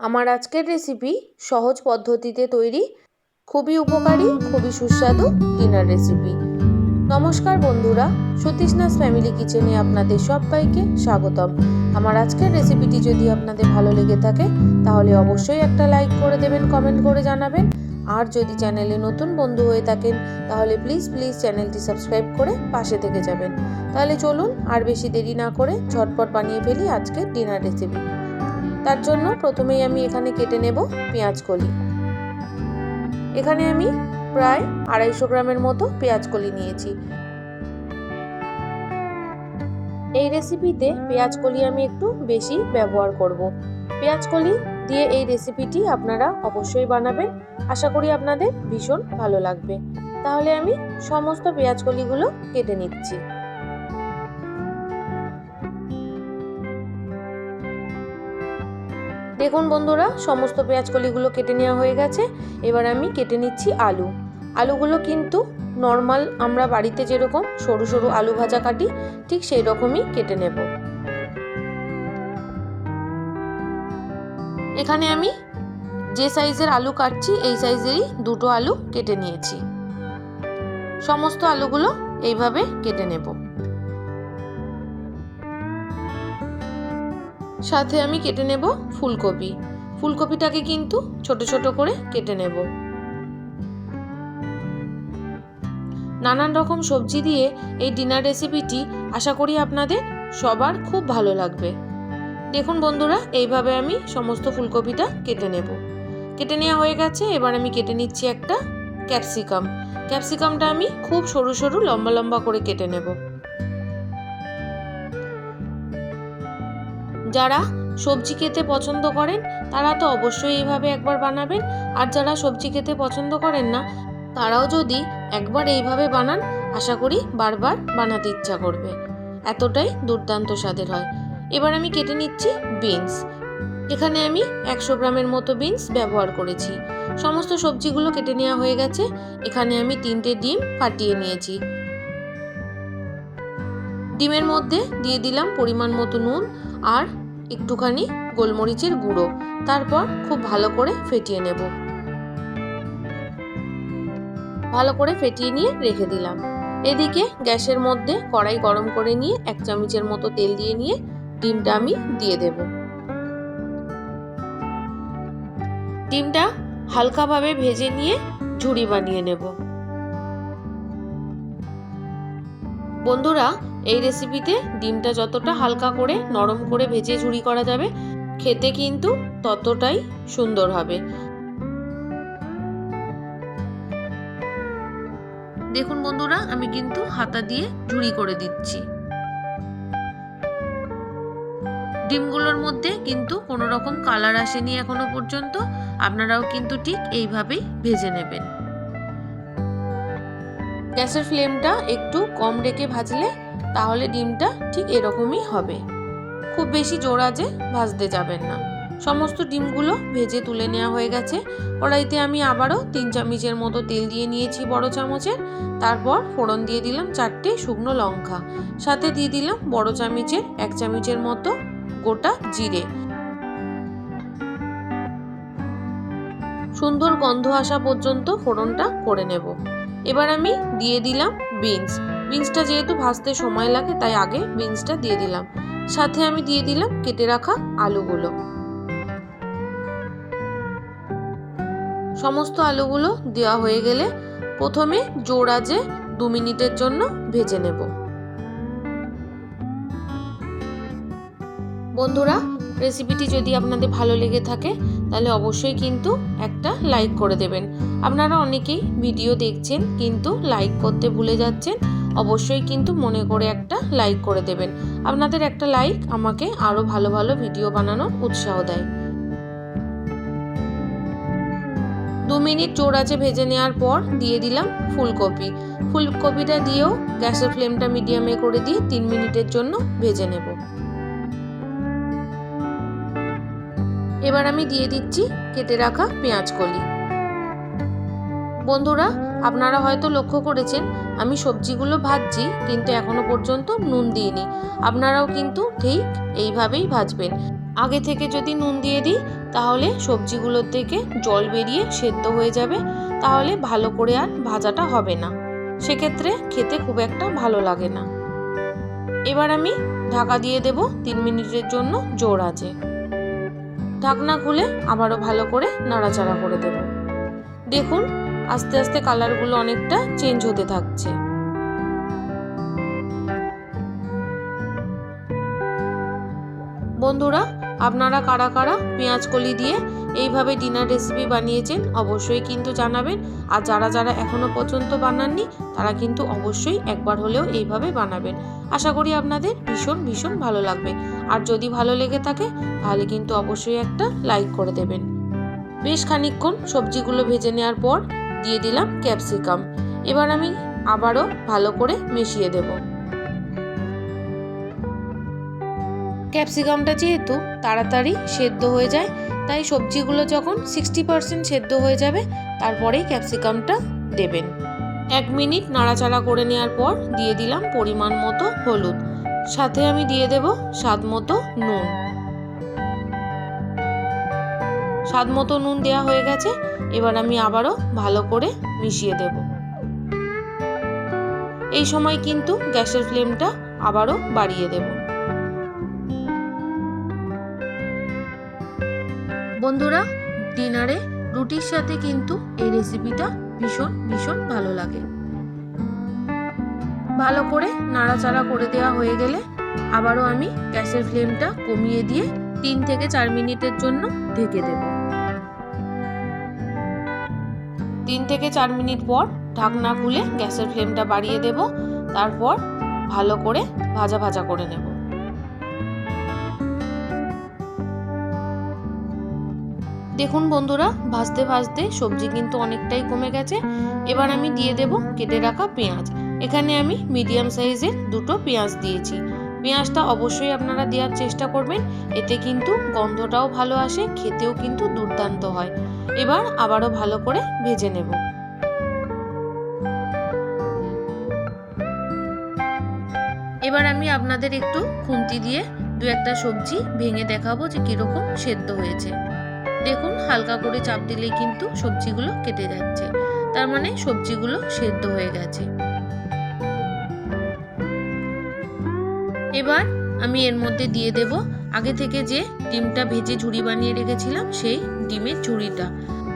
আমার আজকের রেসিপি সহজ পদ্ধতিতে তৈরি, খুবই উপকারী, খুবই সুস্বাদু ডিনার রেসিপি নমস্কার বন্ধুরা, সতীশনাথ ফ্যামিলি কিচেনে আপনাদের সবাইকে স্বাগতম। আমার আজকের রেসিপিটি যদি আপনাদের ভালো লেগে থাকে, তাহলে অবশ্যই একটা লাইক করে দেবেন কমেন্ট করে জানাবেন। আর যদি চ্যানেলে নতুন বন্ধু হয়ে থাকেন, তাহলে প্লিজ প্লিজ চ্যানেলটি সাবস্ক্রাইব করে পাশে থেকে যাবেন। তাহলে চলুন আর বেশি দেরি না করে ঝটপট বানিয়ে ফেলি আজকের ডিনার রেসিপি তার জন্য প্রথমেই আমি এখানে কেটে নেব পেঁয়াজ কলি। এখানে আমি প্রায় আড়াইশো গ্রামের মতো পেঁয়াজ কলি নিয়েছি। এই রেসিপিতে পেঁয়াজ কলি আমি একটু বেশি ব্যবহার করব। পেঁয়াজ কলি দিয়ে এই রেসিপিটি আপনারা অবশ্যই বানাবেন। আশা করি আপনাদের ভীষণ ভালো লাগবে। তাহলে আমি সমস্ত পেঁয়াজ কলিগুলো কেটে নিচ্ছি। দেখুন বন্ধুরা, সমস্ত পেঁয়াজ কলিগুলো কেটে নেওয়া হয়ে গেছে। এবার আমি কেটে নিচ্ছি আলু। আলুগুলো কিন্তু নর্মাল আমরা বাড়িতে যেরকম সরু সরু আলু ভাজা কাটি, ঠিক সেই রকমই কেটে নেব। এখানে আমি যে সাইজের আলু কাটছি, এই সাইজেরই দুটো আলু কেটে নিয়েছি। সমস্ত আলুগুলো এইভাবে কেটে নেব। সাথে আমি কেটে নেব ফুলকপি। ফুলকপিটাকে কিন্তু ছোট ছোট করে কেটে নেব। নানান রকম সবজি দিয়ে এই ডিনার রেসিপিটি আশা করি আপনাদের সবার খুব ভালো লাগবে। দেখুন বন্ধুরা, এইভাবে আমি সমস্ত ফুলকপিটা কেটে নেব। কেটে নেওয়া হয়ে গেছে, এবার আমি কেটে নিচ্ছি একটা ক্যাপসিকাম। ক্যাপসিকামটা আমি খুব সরু সরু লম্বা লম্বা করে কেটে নেব। যারা সবজি খেতে পছন্দ করেন, তারা তো অবশ্যই এইভাবে একবার বানাবেন। আর যারা সবজি খেতে পছন্দ করেন না, তারাও যদি একবার এইভাবে বানান, আশা করি বারবার বানাতে ইচ্ছা করবে। এতটাই দুর্দান্ত স্বাদের হয়। এবার আমি কেটে নিচ্ছি বিনস। এখানে আমি একশো গ্রামের মতো বিনস ব্যবহার করেছি। সমস্ত সবজিগুলো কেটে নেওয়া হয়ে গেছে। এখানে আমি তিনটে ডিম ফাটিয়ে নিয়েছি। ডিমের মধ্যে দিয়ে দিলাম পরিমাণ মতো নুন আর একটুখানি গোলমরিচের গুঁড়ো। তারপর খুব ভালো করে ফেটিয়ে নেব। ভালো করে ফেটিয়ে নিয়ে রেখে দিলাম। এদিকে গ্যাসের মধ্যে কড়াই গরম করে নিয়ে এক চামচের মতো তেল দিয়ে নিয়ে ডিমটা আমি দিয়ে দেব। ডিমটা হালকাভাবে ভেজে নিয়ে ঝুড়ি বানিয়ে নেব। বন্ধুরা এই রেসিপিতে ডিমটা যতটা হালকা করে নরম করে ভেজে ঝুড়ি করা যাবে, খেতে কিন্তু ততটাই সুন্দর হবে। দেখুন বন্ধুরা, আমি কিন্তু হাতা দিয়ে ঝুড়ি করে দিচ্ছি। ডিমগুলোর মধ্যে কিন্তু কোনো রকম কালার আসেনি এখনও পর্যন্ত, আপনারাও কিন্তু ঠিক এইভাবেই ভেজে নেবেন। গ্যাসের ফ্লেমটা একটু কম রেখে ভাজলে তাহলে ডিমটা ঠিক এরকমই হবে। খুব বেশি জোর আজে ভাজতে যাবেন না। সমস্ত ডিমগুলো ভেজে তুলে নেওয়া হয়ে গেছে। কড়াইতে আমি আবারও তিন চামচের মতো তেল দিয়ে নিয়েছি বড় চামচের। তারপর ফোড়ন দিয়ে দিলাম চারটে শুকনো লঙ্কা। সাথে দিয়ে দিলাম বড় চামচের এক চামচের মতো গোটা জিরে। সুন্দর গন্ধ আসা পর্যন্ত ফোড়নটা করে নেব। এবার আমি দিয়ে দিলাম বিনস। বিনসটা যেহেতু ভাজতে সময় লাগে, তাই আগে বিনসটা দিয়ে দিলাম। সাথে আমি দিয়ে দিলাম কেটে রাখা আলুগুলো। সমস্ত আলুগুলো দেওয়া হয়ে গেলে প্রথমে জোর আজে দু মিনিটের জন্য ভেজে নেব। বন্ধুরা রেসিপিটি যদি আপনাদের ভালো লেগে থাকে, তাহলে অবশ্যই কিন্তু একটা লাইক করে দেবেন। আপনারা অনেকেই ভিডিও দেখছেন, কিন্তু লাইক করতে ভুলে যাচ্ছেন। অবশ্যই কিন্তু মনে করে একটা লাইক করে দেবেন। আপনাদের একটা লাইক আমাকে আরও ভালো ভালো ভিডিও বানানোর উৎসাহ দেয়। দু মিনিট জোর আছে ভেজে নেওয়ার পর দিয়ে দিলাম ফুলকপি। ফুলকপিটা দিয়েও গ্যাসের ফ্লেমটা মিডিয়ামে করে দিয়ে তিন মিনিটের জন্য ভেজে নেব। এবার আমি দিয়ে দিচ্ছি কেটে রাখা পেঁয়াজ কলি। বন্ধুরা আপনারা হয়তো লক্ষ্য করেছেন, আমি সবজিগুলো ভাজছি, কিন্তু এখনও পর্যন্ত নুন দিইনি। আপনারাও কিন্তু ঠিক এইভাবেই ভাজবেন। আগে থেকে যদি নুন দিয়ে দিই, তাহলে সবজিগুলোর থেকে জল বেরিয়ে সেদ্ধ হয়ে যাবে, তাহলে ভালো করে আর ভাজাটা হবে না। সেক্ষেত্রে খেতে খুব একটা ভালো লাগে না। এবার আমি ঢাকা দিয়ে দেব তিন মিনিটের জন্য জোর আছে। ঢাকনা খুলে আবারও ভালো করে নাড়াচাড়া করে দেব। দেখুন আস্তে আস্তে কালারগুলো অনেকটা চেঞ্জ হতে থাকছে। বন্ধুরা, আপনারা কারা কারা পেঁয়াজ কলি দিয়ে এইভাবে ডিনার রেসিপি বানিয়েছেন অবশ্যই কিন্তু জানাবেন। আর যারা যারা এখনও পর্যন্ত বানাননি, তারা কিন্তু অবশ্যই একবার হলেও এইভাবে বানাবেন। আশা করি আপনাদের ভীষণ ভীষণ ভালো লাগবে। আর যদি ভালো লেগে থাকে, তাহলে কিন্তু অবশ্যই একটা লাইক করে দেবেন। বেশ খানিকক্ষণ সবজিগুলো ভেজে নেওয়ার পর দিয়ে দিলাম ক্যাপসিকাম। এবার আমি আবারও ভালো করে মিশিয়ে দেবো। ক্যাপসিকামটা যেহেতু তাড়াতাড়ি সেদ্ধ হয়ে যায়, তাই সবজিগুলো যখন সিক্সটি পারসেন্ট সেদ্ধ হয়ে যাবে, তারপরেই ক্যাপসিকামটা দেবেন। এক মিনিট নাড়াচাড়া করে নেওয়ার পর দিয়ে দিলাম পরিমাণ মতো হলুদ। সাথে আমি দিয়ে দেব স্বাদ মতো নুন। স্বাদ মতো নুন দেওয়া হয়ে গেছে। এবার আমি আবারও ভালো করে মিশিয়ে দেব। এই সময় কিন্তু গ্যাসের ফ্লেমটা আবারও বাড়িয়ে দেবো। বন্ধুরা, ডিনারে রুটির সাথে কিন্তু এই রেসিপিটা ভীষণ ভীষণ ভালো লাগে। ভালো করে নাড়াচাড়া করে দেওয়া হয়ে গেলে আবারও আমি গ্যাসের ফ্লেমটা কমিয়ে দিয়ে তিন থেকে চার মিনিটের জন্য ঢেকে দেব। তিন থেকে চার মিনিট পর ঢাকনা খুলে গ্যাসের ফ্লেমটা বাড়িয়ে দেব। তারপর ভালো করে ভাজা ভাজা করে নেব। দেখুন বন্ধুরা, ভাজতে ভাজতে সবজি কিন্তু অনেকটাই কমে গেছে। এবার আমি দিয়ে দেব কেটে রাখা পেঁয়াজ। এখানে আমি মিডিয়াম সাইজের দুটো পেঁয়াজ দিয়েছি। পেঁয়াজটা অবশ্যই আপনারা দেওয়ার চেষ্টা করবেন, এতে কিন্তু গন্ধটাও ভালো আসে, খেতেও কিন্তু দুর্দান্ত হয়। এবার আবারও ভালো করে ভেজে নেব। এবার আমি আপনাদের একটু খুন্তি দিয়ে দু একটা সবজি ভেঙে দেখাবো যে কীরকম সেদ্ধ হয়েছে। দেখুন, হালকা করে চাপ দিলেই কিন্তু সবজিগুলো কেটে যাচ্ছে। তার মানে সবজিগুলো সেদ্ধ হয়ে গেছে। এবার আমি এর মধ্যে দিয়ে দেব। আগে থেকে যে ডিমটা ভেজে ঝুড়ি বানিয়ে রেখেছিলাম, সেই ডিমের ঝুড়িটা।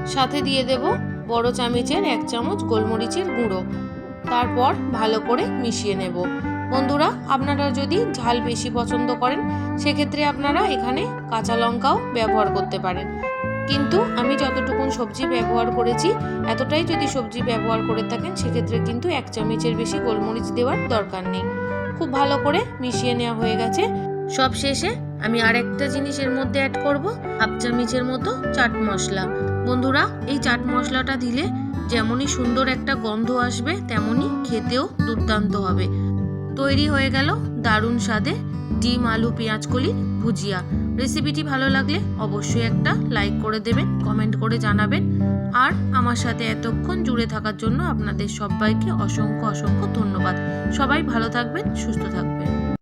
সাথে দিয়ে দেব বড় চামচের এক চামচ গোলমরিচের গুঁড়ো। তারপর ভালো করে মিশিয়ে নেব। বন্ধুরা, আপনারা যদি ঝাল বেশি পছন্দ করেন, সেক্ষেত্রে আপনারা এখানে কাঁচা লঙ্কাও ব্যবহার করতে পারেন। কিন্তু আমি যতটুকুন সবজি ব্যবহার করেছি, এতটাই যদি সবজি ব্যবহার করে থাকেন, সেক্ষেত্রে কিন্তু এক চামচের বেশি গোলমরিচ দেওয়ার দরকার নেই। খুব ভালো করে মিশিয়ে নেওয়া হয়ে গেছে। সব শেষে আমি আরেকটা জিনিসের মধ্যে অ্যাড করব, হাফ চামচের মতো চাট মশলা। বন্ধুরা, এই চাট মশলাটা দিলে যেমনই সুন্দর একটা গন্ধ আসবে, তেমনই খেতেও দুর্দান্ত হবে। তৈরি হয়ে গেল দারুণ স্বাদে ডিম, আলু পেঁয়াজ কলির ভুজিয়া। রেসিপিটি ভালো লাগলে অবশ্যই একটা লাইক করে দেবেন, কমেন্ট করে জানাবেন। আর আমার সাথে এতক্ষণ জুড়ে থাকার জন্য আপনাদের সবাইকে অসংখ্য অসংখ্য ধন্যবাদ। সবাই ভালো থাকবেন, সুস্থ থাকবেন।